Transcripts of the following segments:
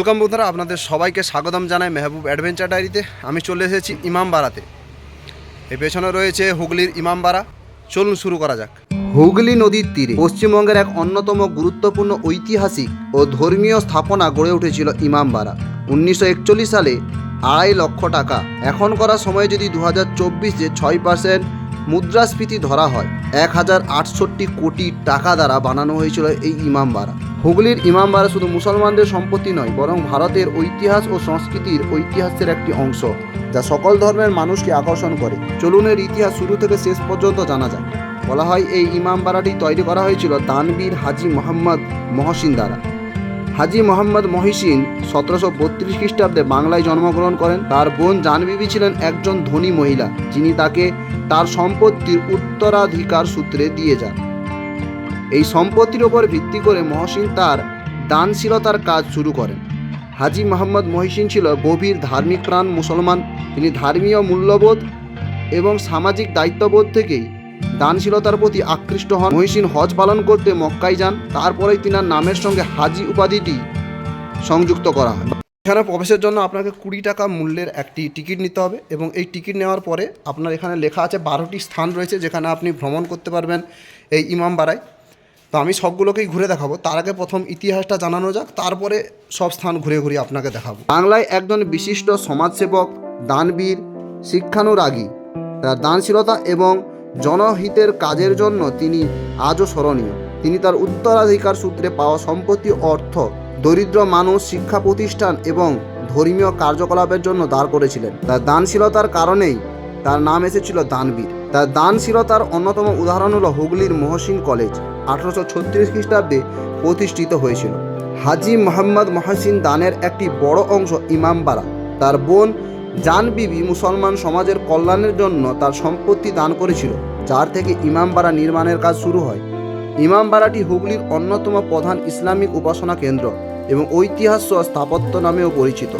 Welcome বন্ধুরা, আপনাদের সবাইকে স্বাগতম জানাই মেহবুব অ্যাডভেঞ্চার ডায়েরিতে। আমি চলে এসেছি ইমামবাড়াতে এই পেছনে রয়েছে হুগলির ইমামবাড়া চলুন শুরু করা যাক। হুগলি নদীর তীরে পশ্চিমবঙ্গের এক অন্যতম গুরুত্বপূর্ণ ঐতিহাসিক ও ধর্মীয় স্থাপনা গড়ে উঠেছিল ইমামবাড়া উনিশশো একচল্লিশ সালে আড়াই লক্ষ টাকা। এখন করা সময়ে যদি দু হাজার চব্বিশে ছয় পার্সেন্ট মুদ্রাস্ফীতি ধরা হয়, এক হাজার আটষট্টি কোটি টাকা দ্বারা বানানো হয়েছিল এই ইমামবাড়া হুগলির ইমামবাড়া শুধু মুসলমানদের সম্পত্তি নয়, বরং ভারতের ঐতিহাস ও সংস্কৃতির ঐতিহাসের একটি অংশ, যা সকল ধর্মের মানুষকে আকর্ষণ করে। চলুন এর ইতিহাস শুরু থেকে শেষ পর্যন্ত জানা যায় বলা হয়, এই ইমামবাড়াটি তৈরি করা হয়েছিল দানবীর হাজি মোহাম্মদ মহসিন দ্বারা। হাজি মোহাম্মদ মহিসিন সতেরোশো বত্রিশ খ্রিস্টাব্দে বাংলায় জন্মগ্রহণ করেন। তার বোন জানবিবি ছিলেন একজন ধনী মহিলা, যিনি তাকে তার সম্পত্তির উত্তরাধিকার সূত্রে দিয়ে যান। এই সম্পত্তির ওপর ভিত্তি করে মহসিন তার দানশীলতার কাজ শুরু করেন। হাজি মোহাম্মদ মহিসিন ছিল গভীর ধার্মিক প্রাণ মুসলমান। তিনি ধর্মীয় মূল্যবোধ এবং সামাজিক দায়িত্ববোধ থেকেই দানশীলতার প্রতি আকৃষ্ট হন। মহিসিন হজ পালন করতে মক্কায় যান, তারপরেই তিনার নামের সঙ্গে হাজি উপাধিটি সংযুক্ত করা হয়। এখানে প্রবেশের জন্য আপনাকে কুড়ি টাকা মূল্যের একটি টিকিট নিতে হবে এবং এই টিকিট নেওয়ার পরে আপনার এখানে লেখা আছে বারোটি স্থান রয়েছে যেখানে আপনি ভ্রমণ করতে পারবেন এই ইমামবাড়ায়। তো আমি সবগুলোকেই ঘুরে দেখাবো। তার আগে প্রথম ইতিহাসটা জানানো যাক, তারপরে সব স্থান ঘুরে ঘুরে আপনাকে দেখাবো। বাংলায় একজন বিশিষ্ট সমাজসেবক, দানবীর, শিক্ষানুরাগী। তার দানশীলতা এবং জনহিতের কাজের জন্য তিনি আজও স্মরণীয়। তিনি তার উত্তরাধিকার সূত্রে পাওয়া সম্পত্তি, অর্থ, দরিদ্র মানুষ, শিক্ষা প্রতিষ্ঠান এবং ধর্মীয় কার্যকলাপের জন্য দাঁড় করেছিলেন। তার দানশীলতার কারণেই তার নাম এসেছিল দানবীর। তার দানশীলতার অন্যতম উদাহরণ হলো হুগলির মহসিন কলেজ, আঠারোশো ছত্রিশ খ্রিস্টাব্দে প্রতিষ্ঠিত হয়েছিল। হাজি মোহাম্মদ মহসিন দানের একটি বড় অংশ ইমামবাড়া তার বোন জান বিবি মুসলমান সমাজের কল্যাণের জন্য তার সম্পত্তি দান করেছিল, যার থেকে ইমামবাড়া নির্মাণের কাজ শুরু হয়। ইমামবাড়াটি হুগলির অন্যতম প্রধান ইসলামিক উপাসনা কেন্দ্র এবং ঐতিহাস্য স্থাপত্য নামেও পরিচিত।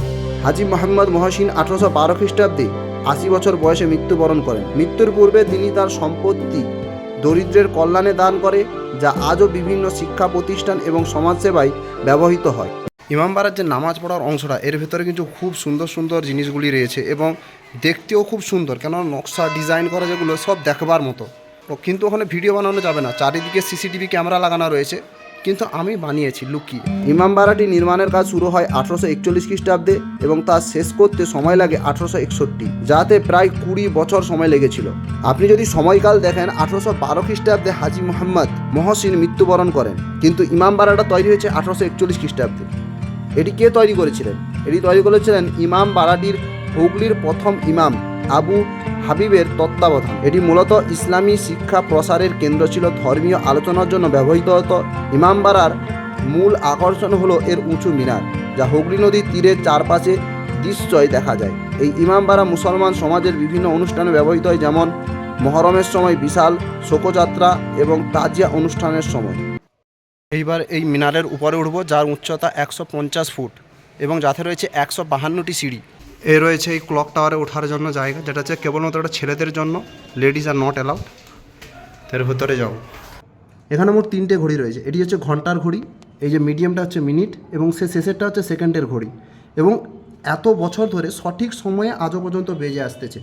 হাজি মোহাম্মদ মহসিন আঠারোশো বারো খ্রিস্টাব্দে আশি বছর বয়সে মৃত্যুবরণ করেন। মৃত্যুর পূর্বে তিনি তার সম্পত্তি দরিদ্রের কল্যাণে দান করে, যা আজও বিভিন্ন শিক্ষা প্রতিষ্ঠান এবং সমাজসেবায় ব্যবহৃত হয়। ইমামবাড়ার যে নামাজ পড়ার অংশটা, এর ভেতরে কিন্তু খুব সুন্দর সুন্দর জিনিসগুলি রয়েছে এবং দেখতেও খুব সুন্দর কেন নকশা, ডিজাইন করা যেগুলো সব দেখবার মতো। কিন্তু ওখানে ভিডিও বানানো যাবে না, চারিদিকে সিসিটিভি ক্যামেরা লাগানো রয়েছে। কিন্তু আমি বানিয়েছি লুকিয়ে ইমামবাড়াটি নির্মাণের কাজ শুরু হয় আঠারোশো একচল্লিশ খ্রিস্টাব্দে এবং তা শেষ করতে সময় লাগে আঠারোশো একষট্টি, যাতে প্রায় কুড়ি বছর সময় লেগেছিল। আপনি যদি সময়কাল দেখেন, আঠারোশো বারো খ্রিস্টাব্দে হাজি মোহাম্মদ মহসিন মৃত্যুবরণ করেন, কিন্তু ইমামবাড়াটা তৈরি হয়েছে আঠারোশো একচল্লিশ খ্রিস্টাব্দে। এটি কে তৈরি করেছিলেন? এটি তৈরি করেছিলেন ইমাম বাড়াটির হুগলির প্রথম ইমাম, আবু হাবিবের তত্ত্বাবধান। এটি মূলত ইসলামী শিক্ষা প্রসারের কেন্দ্র ছিল। ধর্মীয় আলোচনার জন্য ব্যবহৃত হতো। ইমামবাড়ার মূল আকর্ষণ হলো এর উঁচু মিনার, যা হুগলি নদীর তীরের চারপাশে দৃশ্যই দেখা যায়। এই ইমামবাড়া মুসলমান সমাজের বিভিন্ন অনুষ্ঠানে ব্যবহৃত হয়, যেমন মহরমের সময় বিশাল শোকযাত্রা এবং তাজিয়া অনুষ্ঠানের সময়। এইবার এই মিনারের উপরে উঠব, যার উচ্চতা একশো পঞ্চাশ ফুট এবং যাতে রয়েছে একশো বাহান্নটি সিঁড়ি। এ রয়েছে এই ক্লক টাওয়ারে ওঠার জন্য জায়গা, যেটা হচ্ছে কেবলমাত্র একটা ছেলেদের জন্য। লেডিস আর নট অ্যালাউড এর ভেতরে যাও। এখানে মোট তিনটে ঘড়ি রয়েছে। এটি হচ্ছে ঘণ্টার ঘড়ি, এই যে মিডিয়ামটা হচ্ছে মিনিট এবং সে শেষেরটা হচ্ছে সেকেন্ডের ঘড়ি। এবং এত বছর ধরে সঠিক সময়ে আজও পর্যন্ত বেজে আসতেছে।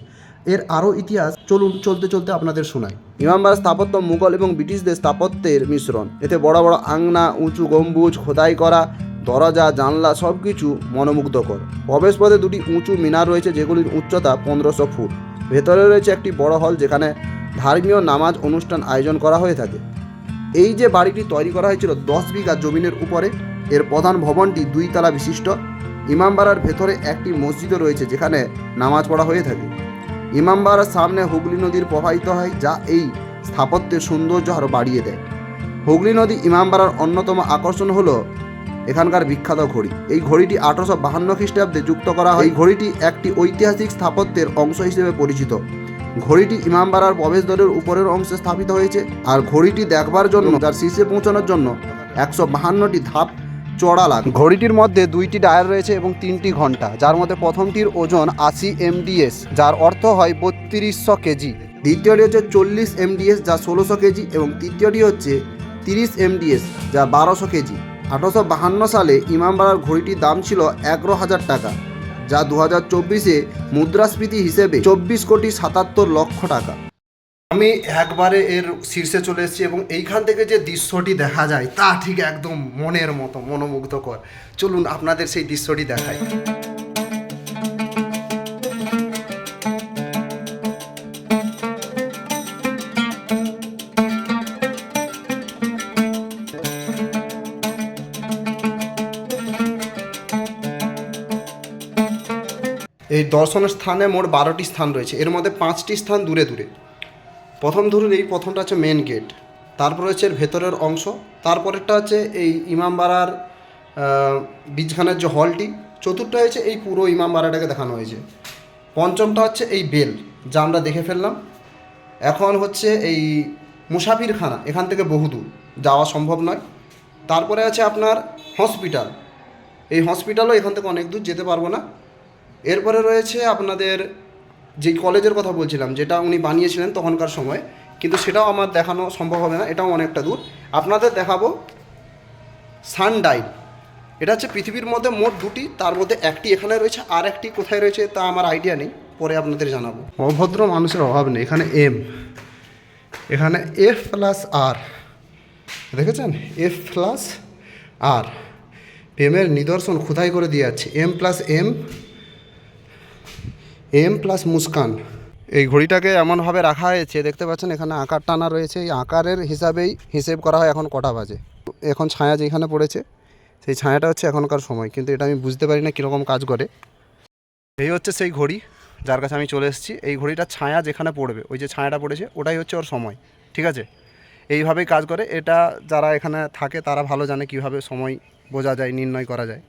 এর আরও ইতিহাস চলুন চলতে চলতে আপনাদের শোনাই। ইমামবাড়া স্থাপত্য, মুঘল এবং ব্রিটিশদের স্থাপত্যের মিশ্রণ। এতে বড় বড় আংনা উঁচু গম্বুজ খোদাই করা দরজা, জানলা সব কিছু মনোমুগ্ধকর। প্রবেশপথে দুটি উঁচু মিনার রয়েছে যেগুলির উচ্চতা পনেরোশো ফুট। ভেতরে রয়েছে একটি বড় হল যেখানে ধর্মীয় নামাজ অনুষ্ঠান আয়োজন করা হয়ে থাকে। এই যে বাড়িটি তৈরি করা হয়েছিল দশ বিঘা জমিনের উপরে, এর প্রধান ভবনটি দুই তলা বিশিষ্ট ইমামবাড়ার ভেতরে একটি মসজিদও রয়েছে যেখানে নামাজ পড়া হয়ে থাকে। ইমামবাড়ার সামনে হুগলি নদীর প্রবাহিত হয়, যা এই স্থাপত্যের সৌন্দর্য আরও বাড়িয়ে দেয়। হুগলি নদী ইমামবাড়ার অন্যতম আকর্ষণ হলো এখানকার বিখ্যাত ঘড়ি। এই ঘড়িটি আঠারোশো বাহান্ন খ্রিস্টাব্দে যুক্ত করা হয়। এই ঘড়িটি একটি ঐতিহাসিক স্থাপত্যের অংশ হিসেবে পরিচিত। ঘড়িটি ইমামবাড়ার প্রবেশদ্বারের উপরের অংশে স্থাপিত হয়েছে আর ঘড়িটি দেখবার জন্য তার শীর্ষে পৌঁছানোর জন্য একশো বাহান্নটি ধাপ চড়া লাগে। ঘড়িটির মধ্যে দুইটি ডায়াল রয়েছে এবং তিনটি ঘণ্টা, যার মধ্যে প্রথমটির ওজন আশি এমডিএস, যার অর্থ হয় বত্রিশশো কেজি। দ্বিতীয়টি হচ্ছে চল্লিশ এমডিএস, যা ষোলোশো কেজি এবং তৃতীয়টি হচ্ছে তিরিশ এমডিএস, যা বারোশো কেজি। আঠারোশো বাহান্ন সালে ইমামবাড়ার ঘড়িটির দাম ছিল এগারো হাজার টাকা, যা দু হাজার চব্বিশে মুদ্রাস্ফীতি হিসেবে চব্বিশ কোটি সাতাত্তর লক্ষ টাকা। আমি একবারে এর শীর্ষে চলে এসেছি এবং এইখান থেকে যে দৃশ্যটি দেখা যায়, তা ঠিক একদম মনের মতো, মনোমুগ্ধকর। চলুন আপনাদের সেই দৃশ্যটি দেখাই। এই দর্শনের স্থানে মোট বারোটি স্থান রয়েছে। এর মধ্যে পাঁচটি স্থান দূরে দূরে। প্রথম ধরুন এই প্রথমটা হচ্ছে মেন গেট তারপর হচ্ছে ভেতরের অংশ। তারপরেরটা হচ্ছে এই ইমামবাড়ার বীজখানের যে হলটি চতুর্থ হয়েছে এই পুরো ইমামবাড়াটাকে দেখানো হয়েছে। পঞ্চমটা হচ্ছে এই বেল, যা আমরা দেখে ফেললাম। এখন হচ্ছে এই মুসাফিরখানা, এখান থেকে বহুদূর। যাওয়া সম্ভব নয়। তারপরে আছে আপনার হসপিটাল এই হসপিটালও এখান থেকে অনেক দূর যেতে পারব না। এরপরে রয়েছে আপনাদের যেই কলেজের কথা বলছিলাম, যেটা উনি বানিয়েছিলেন তখনকার সময়, কিন্তু সেটাও আমার দেখানো সম্ভব হবে না, এটাও অনেকটা দূর। আপনাদের দেখাবো সানডাইল এটা হচ্ছে পৃথিবীর মধ্যে মোট দুটি, তার মধ্যে একটি এখানে রয়েছে, আর একটি কোথায় রয়েছে তা আমার আইডিয়া নেই, পরে আপনাদের জানাব। অভদ্র মানুষের অভাব নেই, এখানে এম। এখানে এফ প্লাস আর। দেখেছেন? F plus R. প্রেমের নিদর্শন খোদাই করে দিয়ে যাচ্ছে? M plus M M plus Muskan এই ঘড়িটাকে এমনভাবে রাখা হয়েছে, দেখতে পাচ্ছেন এখানে আকার টানা রয়েছে। এই আকারের হিসাবেই হিসেব করা হয় এখন কটা বাজে। এখন ছায়া যেখানে পড়েছে, সেই ছায়াটা হচ্ছে এখনকার সময়। কিন্তু এটা আমি বুঝতে পারি না কীরকম কাজ করে। এই হচ্ছে সেই ঘড়ি, যার কাছে আমি চলে এসেছি। এই ঘড়িটার ছায়া যেখানে পড়বে, ওই যে ছায়াটা পড়েছে, ওটাই হচ্ছে ওর সময়। ঠিক আছে? এইভাবেই কাজ করে। এটা যারা এখানে থাকে, তারা ভালো জানে কীভাবে সময় বোঝা যায়, নির্ণয় করা যায়।